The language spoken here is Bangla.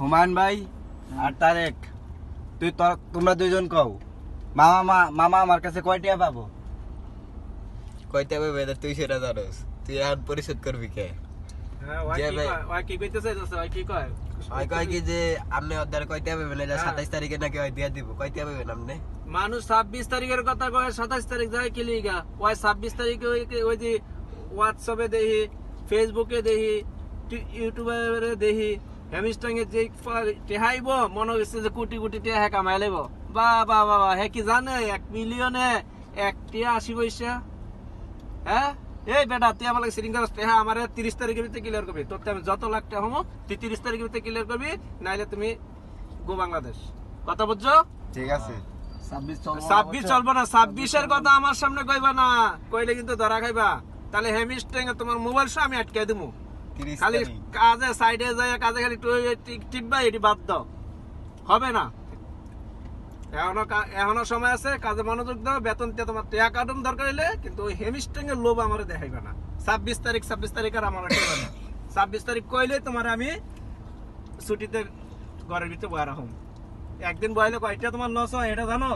হুমায়ুন ভাই আর তারেক তুই তোর- তোমরা দুইজন কও মামা মা মামা আমার কাছে কয় টাকা পাবো? কয়টা পাবে না তুই সেটা জানোস। তুই এখন পরিশোধ করবি কে? কয়টা এটা কয়টা মানুষ ছাব্বিশ তারিখের কথা কয় সাতাশ তারিখ যায় কি লিগা? ওই ছাব্বিশ তারিখে ওই ওই যে হোয়াটসঅ্যাপে দেখি ফেসবুকে দেখি ইউটিউবে দেখি হ্যামিস্টাঙ্গে যে টেহাইব মনে হচ্ছে যে কোটি কোটি টেহা কামাই লাইব। বা বা বা হে কি জানে এক মিলিয়নে এক টিয়া আশি পয়সা হ্যাঁ? এই বেটা তুই আমার সিরিং করাস টেহা আমার তিরিশ তারিখের ভিতরে ক্লিয়ার করবি। তোর আমি যত লাখ টাকা হব তুই তিরিশ তারিখের ভিতরে ক্লিয়ার করবি নাইলে তুমি গো বাংলাদেশ। কথা বুঝছ? ঠিক আছে। ছাব্বিশ চলবো না ছাব্বিশের কথা আমার সামনে কইবা না। কইলে কিন্তু ধরা খাইবা। তাহলে হেমিস্টেং তোমার মোবাইল আমি আটকে দিমু। তিরিশ খালি কাজে। সাইডে যায় কাজে খালি টিপবা এটি বাদ দাও। হবে না। এখনও এখনও সময় আছে কাজে মনোযোগ দাও বেতন দিয়ে তোমার টেয়া কাটন দরকার হলে কিন্তু ওই হেমিস্টেং এর লোভ আমার দেখাইবে না। ছাব্বিশ তারিখ ছাব্বিশ তারিখ আর আমার কইবা না। ছাব্বিশ তারিখ কইলে তোমার আমি ছুটিতে ঘরের ভিতরে বয়া রাখুন একদিন বয়ালে কয়টা তোমার লস হয় এটা জানো?